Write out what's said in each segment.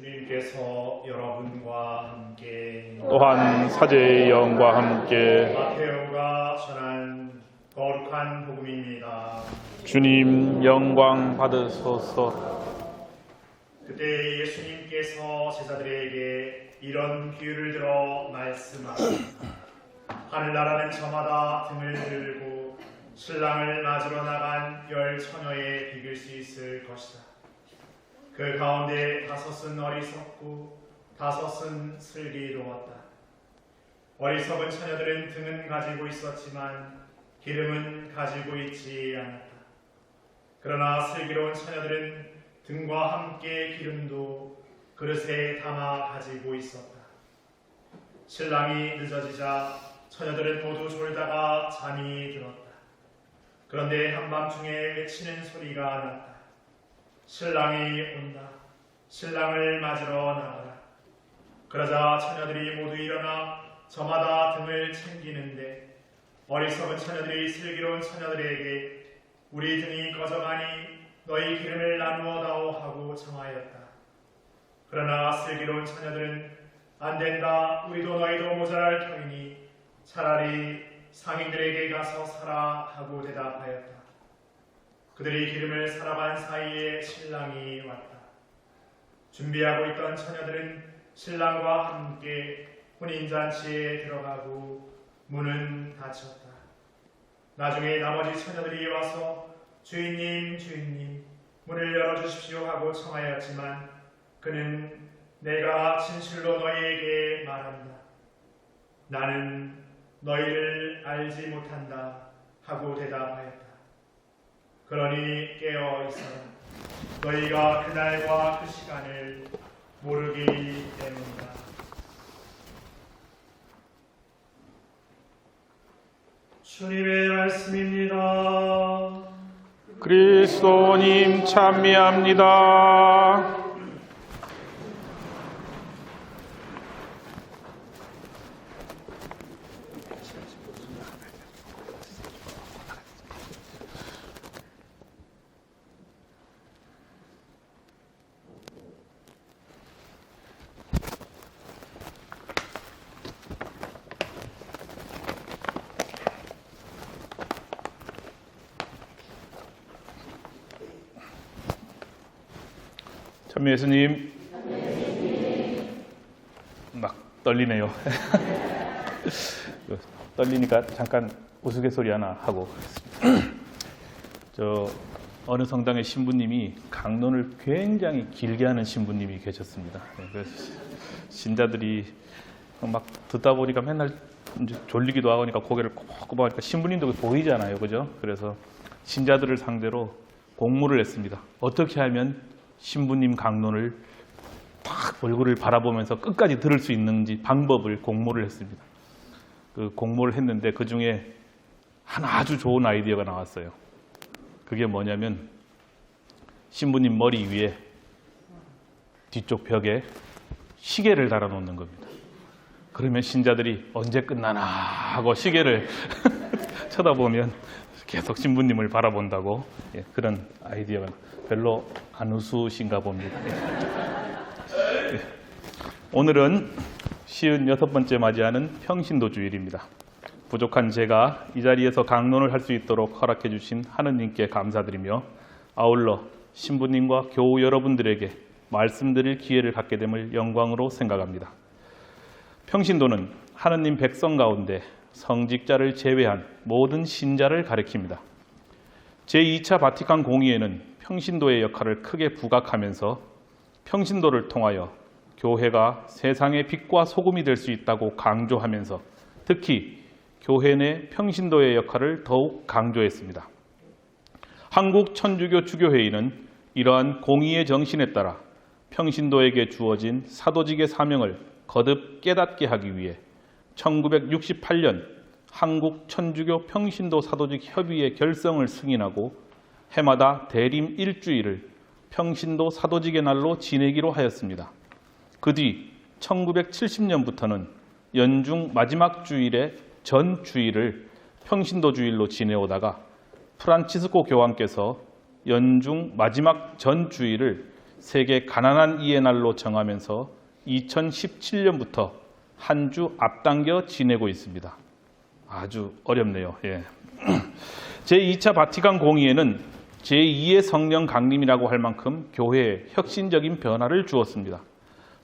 주님께서 여러분과 함께 또한 사제의 영과 함께 마테오가 전한 거룩한 복음입니다. 주님 영광 받으소서 그때 예수님께서 제자들에게 이런 비유를 들어 말씀하셨다. 하늘나라는 저마다 등을 들고 신랑을 맞으러 나간 열 처녀에 비길 수 있을 것이다. 그 가운데 다섯은 어리석고 다섯은 슬기로웠다. 어리석은 처녀들은 등은 가지고 있었지만 기름은 가지고 있지 않았다. 그러나 슬기로운 처녀들은 등과 함께 기름도 그릇에 담아 가지고 있었다. 신랑이 늦어지자 처녀들은 모두 졸다가 잠이 들었다. 그런데 한밤중에 외치는 소리가 났다. 신랑이 온다. 신랑을 맞으러 나가라. 그러자 처녀들이 모두 일어나 저마다 등을 챙기는데 어리석은 처녀들이 슬기로운 처녀들에게 우리 등이 꺼져가니 너희 기름을 나누어 다오 하고 청하였다. 그러나 슬기로운 처녀들은 안 된다. 우리도 너희도 모자랄 터이니 차라리 상인들에게 가서 사라 하고 대답하였다. 그들이 기름을 사라간 사이에 신랑이 왔다. 준비하고 있던 처녀들은 신랑과 함께 혼인잔치에 들어가고 문은 닫혔다. 나중에 나머지 처녀들이 와서 주인님, 주인님, 문을 열어주십시오 하고 청하였지만 그는 내가 진실로 너희에게 말한다. 나는 너희를 알지 못한다 하고 대답하였다. 그러니 깨어 있어라. 너희가 그날과 그 시간을 모르기 때문이다. 주님의 말씀입니다. 그리스도님 찬미합니다 찬미 예수님. 막 떨리네요. 그 떨리니까 잠깐 우스갯소리 하나 하고 저 어느 성당의 신부님이 강론을 굉장히 길게 하는 신부님이 계셨습니다. 네, 그래서 신자들이 막 듣다 보니까 맨날 졸리기도 하니까 고개를 꼬박꼬박 하니까 신부님도 보이잖아요. 그죠? 그래서 신자들을 상대로 공모를 했습니다. 어떻게 하면 신부님 강론을 딱 얼굴을 바라보면서 끝까지 들을 수 있는지 방법을 공모를 했습니다. 그 공모를 했는데 그 중에 한 아주 좋은 아이디어가 나왔어요. 그게 뭐냐면 신부님 머리 위에 뒤쪽 벽에 시계를 달아 놓는 겁니다. 그러면 신자들이 언제 끝나나 하고 시계를 쳐다보면 계속 신부님을 바라본다고 예, 그런 아이디어가 별로 안 우스우신가 봅니다. 예. 예. 오늘은 시은 여섯 번째 맞이하는 평신도 주일입니다. 부족한 제가 이 자리에서 강론을 할 수 있도록 허락해 주신 하느님께 감사드리며 아울러 신부님과 교우 여러분들에게 말씀드릴 기회를 갖게 됨을 영광으로 생각합니다. 평신도는 하느님 백성 가운데 성직자를 제외한 모든 신자를 가리킵니다. 제2차 바티칸 공의회는 평신도의 역할을 크게 부각하면서 평신도를 통하여 교회가 세상의 빛과 소금이 될 수 있다고 강조하면서 특히 교회 내 평신도의 역할을 더욱 강조했습니다. 한국 천주교 주교회의는 이러한 공의의 정신에 따라 평신도에게 주어진 사도직의 사명을 거듭 깨닫게 하기 위해 1968년 한국 천주교 평신도 사도직 협의회 결성을 승인하고 해마다 대림 일주일을 평신도 사도직의 날로 지내기로 하였습니다. 그 뒤 1970년부터는 연중 마지막 주일의 전 주일을 평신도 주일로 지내오다가 프란치스코 교황께서 연중 마지막 전 주일을 세계 가난한 이의 날로 정하면서 2017년부터 한 주 앞당겨 지내고 있습니다. 아주 어렵네요. 예. 제2차 바티칸 공의회는 제2의 성령 강림이라고 할 만큼 교회에 혁신적인 변화를 주었습니다.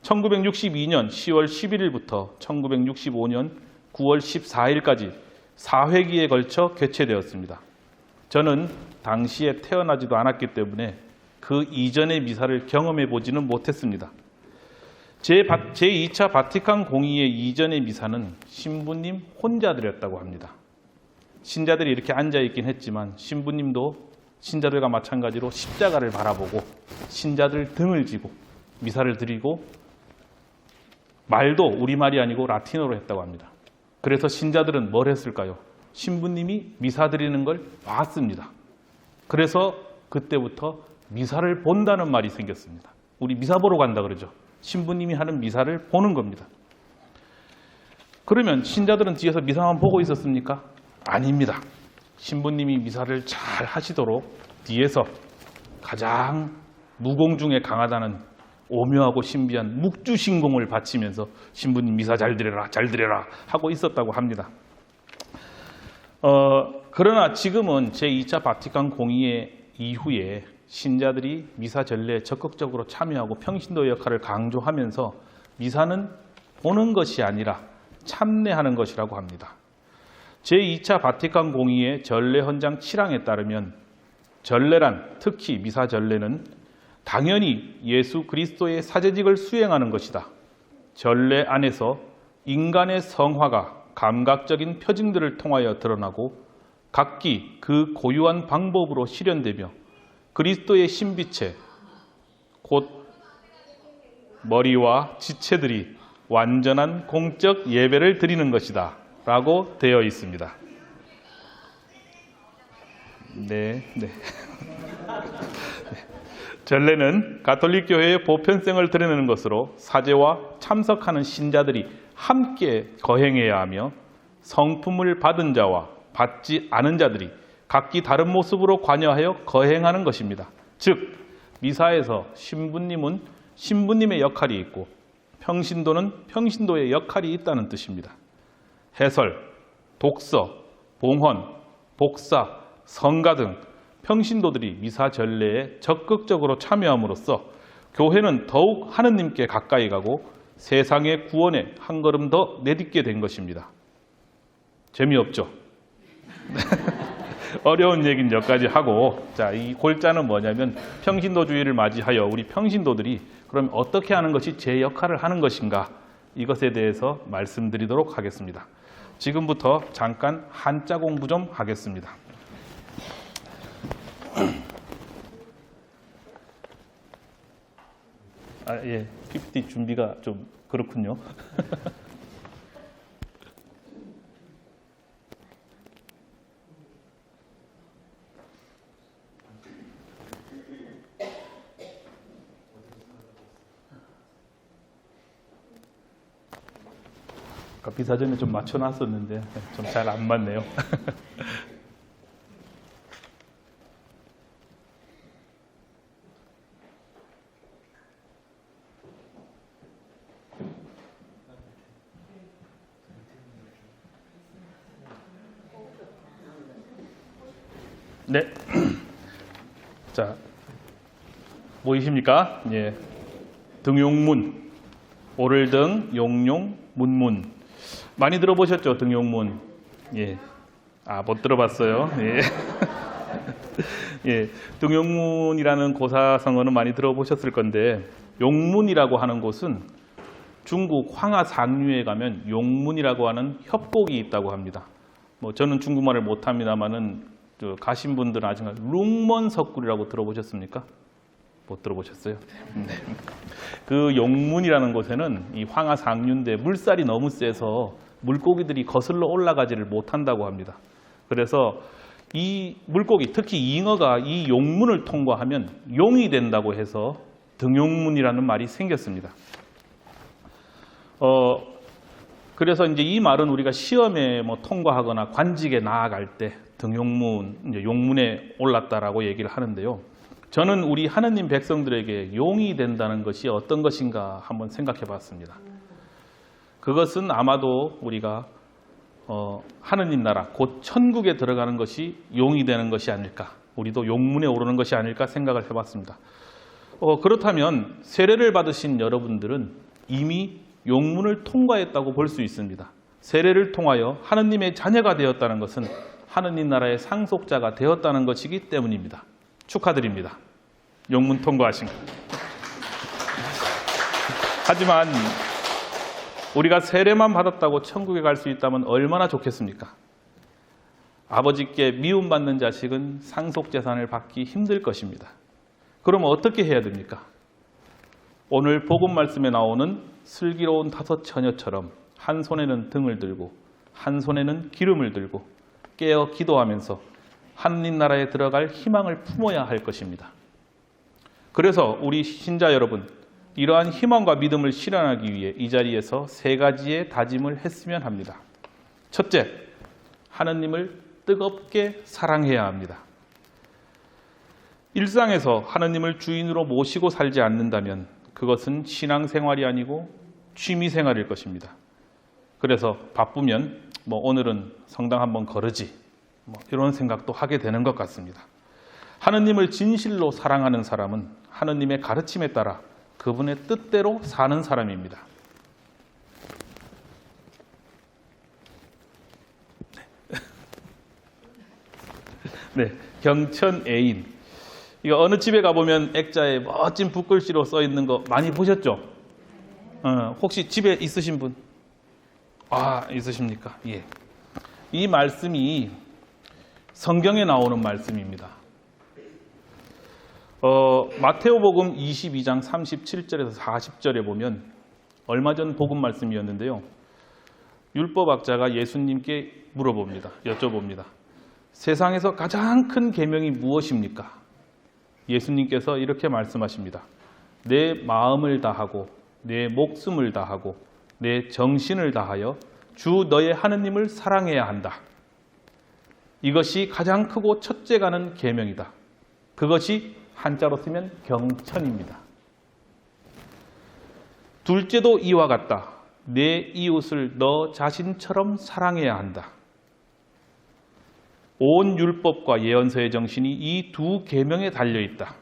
1962년 10월 11일부터 1965년 9월 14일까지 4회기에 걸쳐 개최되었습니다. 저는 당시에 태어나지도 않았기 때문에 그 이전의 미사를 경험해 보지는 못했습니다. 제, 바, 제2차 바티칸 공의회 이전의 미사는 신부님 혼자 드렸다고 합니다. 신자들이 이렇게 앉아 있긴 했지만 신부님도 신자들과 마찬가지로 십자가를 바라보고 신자들 등을 지고 미사를 드리고 말도 우리말이 아니고 라틴어로 했다고 합니다. 그래서 신자들은 뭘 했을까요? 신부님이 미사 드리는 걸 봤습니다. 그래서 그때부터 미사를 본다는 말이 생겼습니다. 우리 미사 보러 간다 그러죠. 신부님이 하는 미사를 보는 겁니다. 그러면 신자들은 뒤에서 미사만 보고 있었습니까? 아닙니다. 신부님이 미사를 잘 하시도록 뒤에서 가장 무공 중에 강하다는 오묘하고 신비한 묵주신공을 바치면서 신부님 미사 잘 드려라 잘 드려라 하고 있었다고 합니다. 어, 그러나 지금은 제2차 바티칸 공의회 이후에 신자들이 미사 전례에 적극적으로 참여하고 평신도 역할을 강조하면서 미사는 보는 것이 아니라 참내하는 것이라고 합니다. 제2차 바티칸 공의회 전례 헌장 7항에 따르면 전례란 특히 미사 전례는 당연히 예수 그리스도의 사제직을 수행하는 것이다. 전례 안에서 인간의 성화가 감각적인 표징들을 통하여 드러나고 각기 그 고유한 방법으로 실현되며 그리스도의 신비체 곧 머리와 지체들이 완전한 공적 예배를 드리는 것이다. 라고 되어 있습니다. 네, 네. 전례는 가톨릭 교회의 보편성을 드러내는 것으로 사제와 참석하는 신자들이 함께 거행해야 하며 성품을 받은 자와 받지 않은 자들이 각기 다른 모습으로 관여하여 거행하는 것입니다. 즉 미사에서 신부님은 신부님의 역할이 있고 평신도는 평신도의 역할이 있다는 뜻입니다. 해설, 독서, 봉헌, 복사, 성가 등 평신도들이 미사 전례에 적극적으로 참여함으로써 교회는 더욱 하느님께 가까이 가고 세상의 구원에 한 걸음 더 내딛게 된 것입니다. 재미없죠? 어려운 얘기는 여기까지 하고 자, 이 골자는 뭐냐면 평신도주의를 맞이하여 우리 평신도들이 그럼 어떻게 하는 것이 제 역할을 하는 것인가 이것에 대해서 말씀드리도록 하겠습니다. 지금부터 잠깐 한자 공부 좀 하겠습니다. 아, 예. PPT 준비가 좀 그렇군요. 사전에 좀 맞춰놨었는데 좀 잘 안 맞네요. 네. 자, 보이십니까? 예. 등용문, 오를 등, 용용, 문문. 많이 들어보셨죠? 등용문. 예. 아, 못 들어봤어요. 예. 예. 등용문이라는 고사성어는 많이 들어보셨을 건데, 용문이라고 하는 곳은 중국 황하 상류에 가면 용문이라고 하는 협곡이 있다고 합니다. 뭐 저는 중국말을 못합니다만은 저 가신 분들은 아직 룽먼 석굴이라고 들어보셨습니까? 못 들어보셨어요? 네. 그 용문이라는 곳에는 이 황하 상류인데 물살이 너무 세서 물고기들이 거슬러 올라가지를 못한다고 합니다. 그래서 이 물고기, 특히 잉어가 이 용문을 통과하면 용이 된다고 해서 등용문이라는 말이 생겼습니다. 어, 그래서 이제 이 말은 우리가 시험에 뭐 통과하거나 관직에 나아갈 때 등용문, 용문에 올랐다라고 얘기를 하는데요. 저는 우리 하느님 백성들에게 용이 된다는 것이 어떤 것인가 한번 생각해 봤습니다. 그것은 아마도 우리가 어, 하느님 나라, 곧 천국에 들어가는 것이 용이 되는 것이 아닐까. 우리도 용문에 오르는 것이 아닐까 생각을 해봤습니다. 어, 그렇다면 세례를 받으신 여러분들은 이미 용문을 통과했다고 볼 수 있습니다. 세례를 통하여 하느님의 자녀가 되었다는 것은 하느님 나라의 상속자가 되었다는 것이기 때문입니다. 축하드립니다. 용문 통과하신 것. 하지만 우리가 세례만 받았다고 천국에 갈 수 있다면 얼마나 좋겠습니까? 아버지께 미움받는 자식은 상속재산을 받기 힘들 것입니다. 그러면 어떻게 해야 됩니까? 오늘 복음 말씀에 나오는 슬기로운 다섯 처녀처럼 한 손에는 등을 들고 한 손에는 기름을 들고 깨어 기도하면서 하느님 나라에 들어갈 희망을 품어야 할 것입니다. 그래서 우리 신자 여러분, 이러한 희망과 믿음을 실현하기 위해 이 자리에서 세 가지의 다짐을 했으면 합니다. 첫째, 하느님을 뜨겁게 사랑해야 합니다. 일상에서 하느님을 주인으로 모시고 살지 않는다면 그것은 신앙생활이 아니고 취미생활일 것입니다. 그래서 바쁘면 뭐 오늘은 성당 한번 거르지 뭐 이런 생각도 하게 되는 것 같습니다. 하느님을 진실로 사랑하는 사람은 하느님의 가르침에 따라 그분의 뜻대로 사는 사람입니다. 네, 경천 애인. 이거 어느 집에 가보면 액자에 멋진 붓글씨로 써 있는 거 많이 보셨죠? 어, 혹시 집에 있으신 분? 아, 있으십니까? 예. 이 말씀이 성경에 나오는 말씀입니다. 어, 마테오복음 22장 37절에서 40절에 보면 얼마 전 복음 말씀이었는데요. 율법학자가 예수님께 물어봅니다. 여쭤봅니다. 세상에서 가장 큰 계명이 무엇입니까? 예수님께서 이렇게 말씀하십니다. 내 마음을 다하고 내 목숨을 다하고 내 정신을 다하여 주 너의 하느님을 사랑해야 한다. 이것이 가장 크고 첫째 가는 계명이다. 그것이 한자로 쓰면 경천입니다. 둘째도 이와 같다. 내 이웃을 너 자신처럼 사랑해야 한다. 온 율법과 예언서의 정신이 이 두 계명에 달려 있다.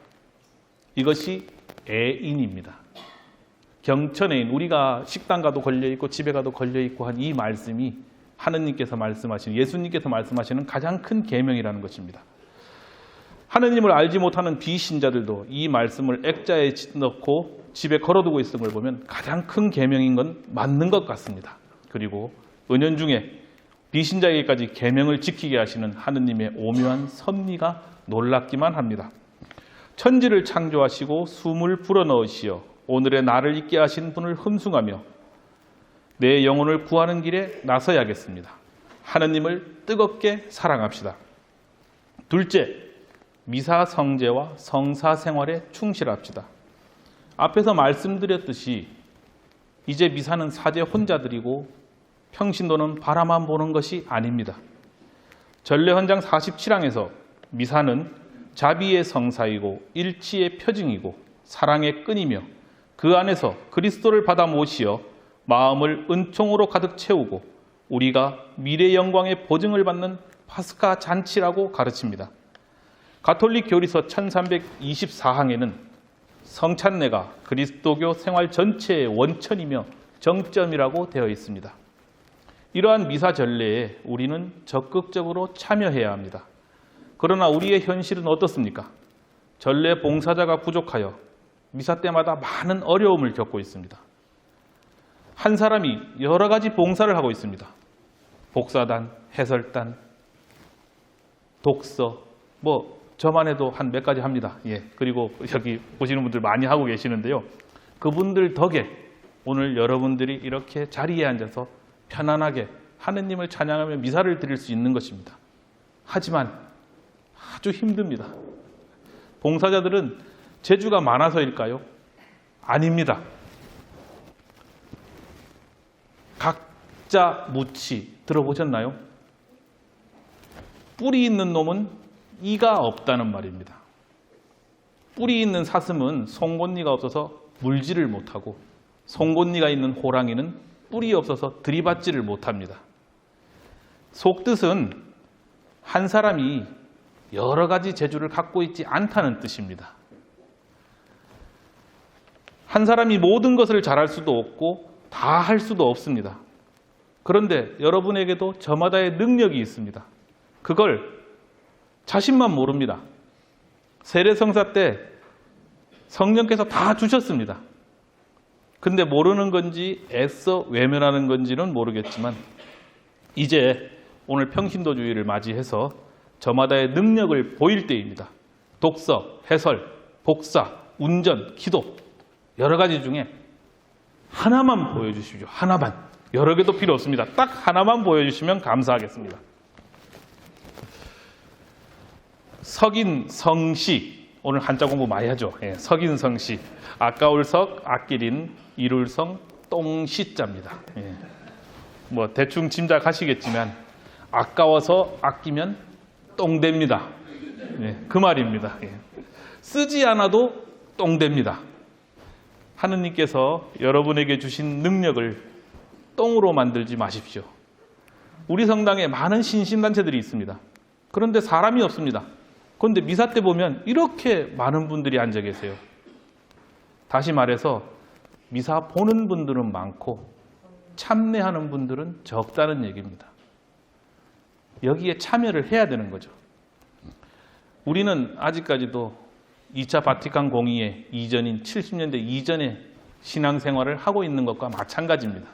이것이 애인입니다. 경천애인 우리가 식당 가도 걸려 있고 집에 가도 걸려 있고 한 이 말씀이 하느님께서 말씀하시는 예수님께서 말씀하시는 가장 큰 계명이라는 것입니다. 하느님을 알지 못하는 비신자들도 이 말씀을 액자에 넣고 집에 걸어두고 걸 보면 가장 큰 계명인 건 맞는 것 같습니다. 그리고 은연 중에 비신자에게까지 계명을 지키게 하시는 하느님의 오묘한 섭리가 놀랍기만 합니다. 천지를 창조하시고 숨을 불어넣으시어 오늘의 나를 있게 하신 분을 흠숭하며 내 영혼을 구하는 길에 나서야겠습니다. 하느님을 뜨겁게 사랑합시다. 둘째, 미사 성제와 성사 생활에 충실합시다. 앞에서 말씀드렸듯이 이제 미사는 사제 혼자 드리고 평신도는 바라만 보는 것이 아닙니다. 전례 헌장 47항에서 미사는 자비의 성사이고 일치의 표징이고 사랑의 끈이며 그 안에서 그리스도를 받아 모시어 마음을 은총으로 가득 채우고 우리가 미래 영광의 보증을 받는 파스카 잔치라고 가르칩니다. 가톨릭 교리서 1324항에는 성찬례가 그리스도교 생활 전체의 원천이며 정점이라고 되어 있습니다. 이러한 미사 전례에 우리는 적극적으로 참여해야 합니다. 그러나 우리의 현실은 어떻습니까? 전례 봉사자가 부족하여 미사 때마다 많은 어려움을 겪고 있습니다. 한 사람이 여러 가지 봉사를 하고 있습니다. 복사단, 해설단, 독서, 뭐 저만 해도 한 몇 가지 합니다. 예. 그리고 여기 보시는 분들 많이 하고 계시는데요. 그분들 덕에 오늘 여러분들이 이렇게 자리에 앉아서 편안하게 하느님을 찬양하며 미사를 드릴 수 있는 것입니다. 하지만 아주 힘듭니다. 봉사자들은 재주가 많아서일까요? 아닙니다. 각자 무치 들어보셨나요? 뿌리 있는 놈은 이가 없다는 말입니다. 뿌리 있는 사슴은 송곳니가 없어서 물지를 못하고 송곳니가 있는 호랑이는 뿌리 없어서 들이받지를 못합니다. 속뜻은 한 사람이 여러 가지 재주를 갖고 있지 않다는 뜻입니다. 한 사람이 모든 것을 잘할 수도 없고 다 할 수도 없습니다. 그런데 여러분에게도 저마다의 능력이 있습니다. 그걸 자신만 모릅니다. 세례성사 때 성령께서 다 주셨습니다. 근데 모르는 건지 애써 외면하는 건지는 모르겠지만 이제 오늘 평신도주의를 맞이해서 저마다의 능력을 보일 때입니다. 독서, 해설, 복사, 운전, 기도 여러 가지 중에 하나만 보여주십시오. 하나만. 여러 개도 필요 없습니다. 딱 하나만 보여주시면 감사하겠습니다. 석인 성시 오늘 한자 공부 많이 하죠. 예, 석인 성시 아까울 석 아끼린 이룰 성 똥시자입니다. 예. 뭐 대충 짐작하시겠지만 아까워서 아끼면 똥됩니다. 예, 그 말입니다. 예. 쓰지 않아도 똥됩니다. 하느님께서 여러분에게 주신 능력을 똥으로 만들지 마십시오. 우리 성당에 많은 신신단체들이 있습니다. 그런데 사람이 없습니다. 그런데 미사 때 보면 이렇게 많은 분들이 앉아 계세요. 다시 말해서 미사 보는 분들은 많고 참여하는 분들은 적다는 얘기입니다. 여기에 참여를 해야 되는 거죠. 우리는 아직까지도 2차 바티칸 공의회 이전인 70년대 이전의 신앙생활을 하고 있는 것과 마찬가지입니다.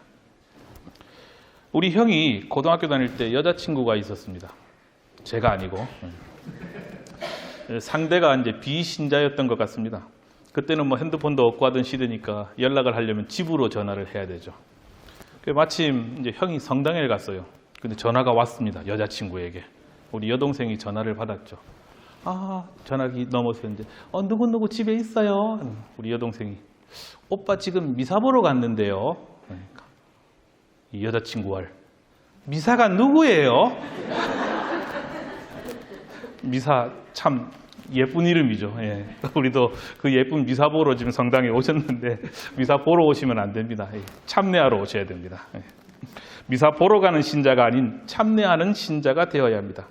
우리 형이 고등학교 다닐 때 여자친구가 있었습니다. 제가 아니고. 상대가 이제 비신자였던 것 같습니다. 그때는 뭐 핸드폰도 없고 하던 시대니까 연락을 하려면 집으로 전화를 해야 되죠. 그 마침 이제 형이 성당에 갔어요. 근데 전화가 왔습니다. 여자친구에게. 우리 여동생이 전화를 받았죠. 아, 전화기 넘어서 이제 어, 누구누구 집에 있어요. 우리 여동생이 오빠 지금 미사 보러 갔는데요. 그러니까 이 여자친구 할 미사가 누구예요? 미사 참 예쁜 이름이죠. 예. 우리도 그 예쁜 미사 보러 지금 성당에 오셨는데 미사 보러 오시면 안 됩니다. 예. 참내하러 오셔야 됩니다. 예. 미사 보러 가는 신자가 아닌 참내하는 신자가 되어야 합니다.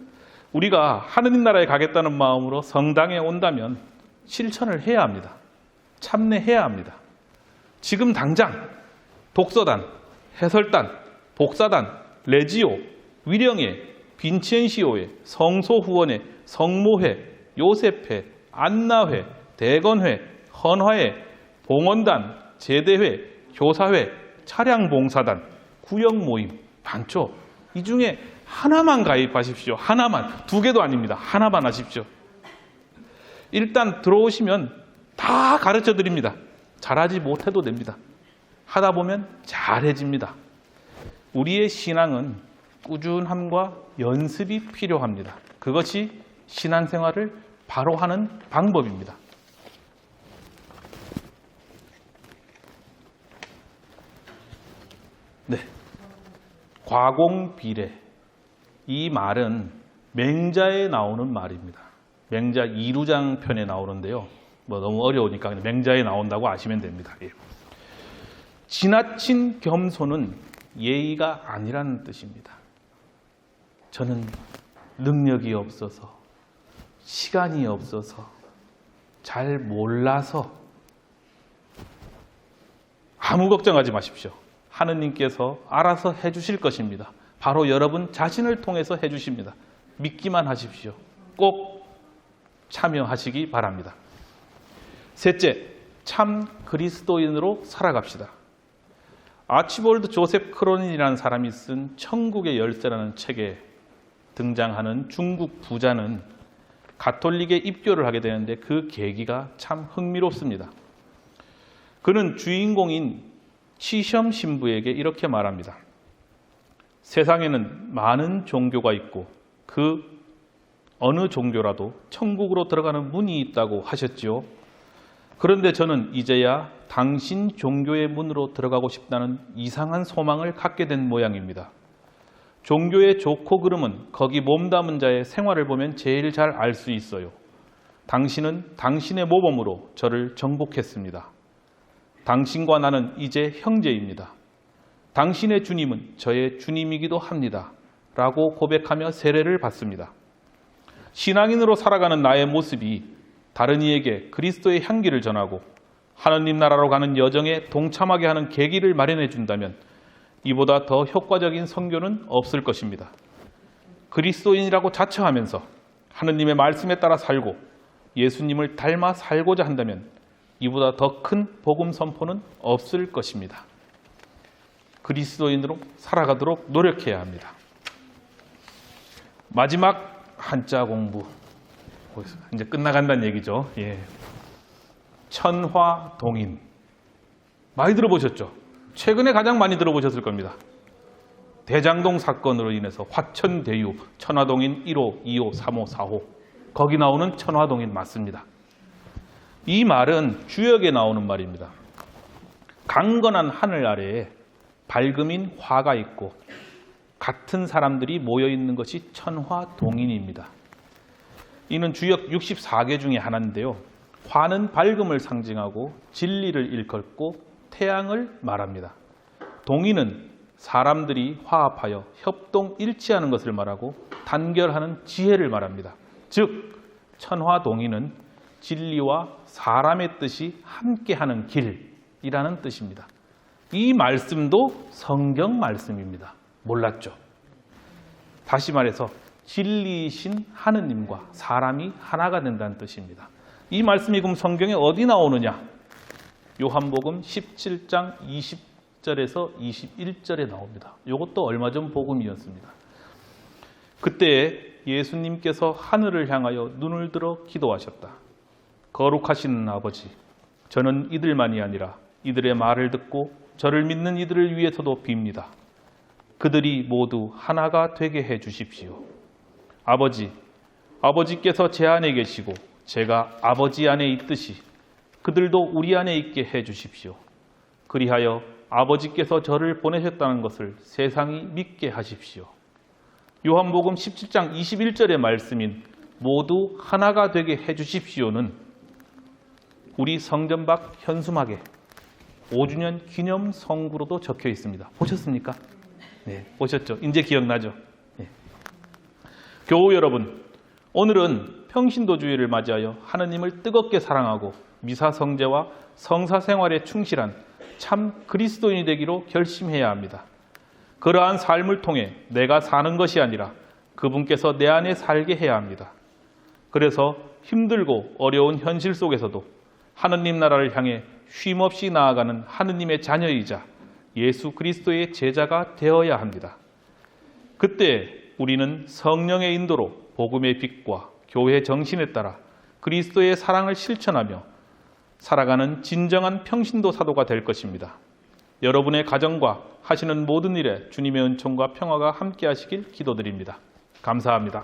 우리가 하느님 나라에 가겠다는 마음으로 성당에 온다면 실천을 해야 합니다. 참내해야 합니다. 지금 당장 독서단, 해설단, 복사단, 레지오, 위령회, 빈첸시오회, 성소후원회, 성모회, 요셉회, 안나회, 대건회, 헌화회, 봉헌단, 제대회, 교사회, 차량봉사단, 구역모임 많죠. 이 중에 하나만 가입하십시오. 하나만. 두 개도 아닙니다. 하나만 하십시오. 일단 들어오시면 다 가르쳐 드립니다. 잘하지 못해도 됩니다. 하다 보면 잘해집니다. 우리의 신앙은 꾸준함과 연습이 필요합니다. 그것이 신앙생활을 바로 하는 방법입니다. 네. 과공비례. 이 말은 맹자에 나오는 말입니다. 맹자 이루장 편에 나오는데요. 뭐 너무 어려우니까 그냥 맹자에 나온다고 아시면 됩니다. 예. 지나친 겸손은 예의가 아니라는 뜻입니다. 저는 능력이 없어서, 시간이 없어서, 잘 몰라서, 아무 걱정하지 마십시오. 하느님께서 알아서 해주실 것입니다. 바로 여러분 자신을 통해서 해주십니다. 믿기만 하십시오. 꼭 참여하시기 바랍니다. 셋째, 참 그리스도인으로 살아갑시다. 아치볼드 조셉 크로닌이라는 사람이 쓴 천국의 열쇠라는 책에 등장하는 중국 부자는 가톨릭에 입교를 하게 되는데 그 계기가 참 흥미롭습니다. 그는 주인공인 치시험 신부에게 이렇게 말합니다. 세상에는 많은 종교가 있고 그 어느 종교라도 천국으로 들어가는 문이 있다고 하셨지요. 그런데 저는 이제야 당신 종교의 문으로 들어가고 싶다는 이상한 소망을 갖게 된 모양입니다. 종교의 좋고 그름은 거기 몸담은 자의 생활을 보면 제일 잘 알 수 있어요. 당신은 당신의 모범으로 저를 정복했습니다. 당신과 나는 이제 형제입니다. 당신의 주님은 저의 주님이기도 합니다. 라고 고백하며 세례를 받습니다. 신앙인으로 살아가는 나의 모습이 다른 이에게 그리스도의 향기를 전하고 하느님 나라로 가는 여정에 동참하게 하는 계기를 마련해 준다면 이보다 더 효과적인 선교는 없을 것입니다. 그리스도인이라고 자처하면서 하느님의 말씀에 따라 살고 예수님을 닮아 살고자 한다면 이보다 더 큰 복음 선포는 없을 것입니다. 그리스도인으로 살아가도록 노력해야 합니다. 마지막 한자 공부 이제 끝나간다는 얘기죠. 예. 천화 동인 많이 들어보셨죠? 최근에 가장 많이 들어보셨을 겁니다. 대장동 사건으로 인해서 화천대유 천화동인 1호, 2호, 3호, 4호 거기 나오는 천화동인 맞습니다. 이 말은 주역에 나오는 말입니다. 강건한 하늘 아래에 밝음인 화가 있고 같은 사람들이 모여 있는 것이 천화동인입니다. 이는 주역 64개 중에 하나인데요. 화는 밝음을 상징하고 진리를 일컫고 태양을 말합니다. 동인은 사람들이 화합하여 협동 일치하는 것을 말하고 단결하는 지혜를 말합니다. 즉 천화동인은 진리와 사람의 뜻이 함께하는 길이라는 뜻입니다. 이 말씀도 성경 말씀입니다. 몰랐죠? 다시 말해서 진리이신 하느님과 사람이 하나가 된다는 뜻입니다. 이 말씀이 그럼 성경에 어디 나오느냐? 요한복음 17장 20절에서 21절에 나옵니다. 이것도 얼마 전 복음이었습니다. 그때 예수님께서 하늘을 향하여 눈을 들어 기도하셨다. 거룩하신 아버지, 저는 이들만이 아니라 이들의 말을 듣고 저를 믿는 이들을 위해서도 빕니다. 그들이 모두 하나가 되게 해 주십시오. 아버지, 아버지께서 제 안에 계시고 제가 아버지 안에 있듯이 그들도 우리 안에 있게 해 주십시오. 그리하여 아버지께서 저를 보내셨다는 것을 세상이 믿게 하십시오. 요한복음 17장 21절의 말씀인 모두 하나가 되게 해 주십시오는 우리 성전 밖 현수막에 5주년 기념 성구로도 적혀 있습니다. 보셨습니까? 네, 보셨죠? 이제 기억나죠? 네. 교우 여러분, 오늘은 평신도주의를 맞이하여 하느님을 뜨겁게 사랑하고 미사 성제와 성사 생활에 충실한 참 그리스도인이 되기로 결심해야 합니다. 그러한 삶을 통해 내가 사는 것이 아니라 그분께서 내 안에 살게 해야 합니다. 그래서 힘들고 어려운 현실 속에서도 하느님 나라를 향해 쉼없이 나아가는 하느님의 자녀이자 예수 그리스도의 제자가 되어야 합니다. 그때 우리는 성령의 인도로 복음의 빛과 교회 정신에 따라 그리스도의 사랑을 실천하며 살아가는 진정한 평신도 사도가 될 것입니다. 여러분의 가정과 하시는 모든 일에 주님의 은총과 평화가 함께 하시길 기도드립니다. 감사합니다.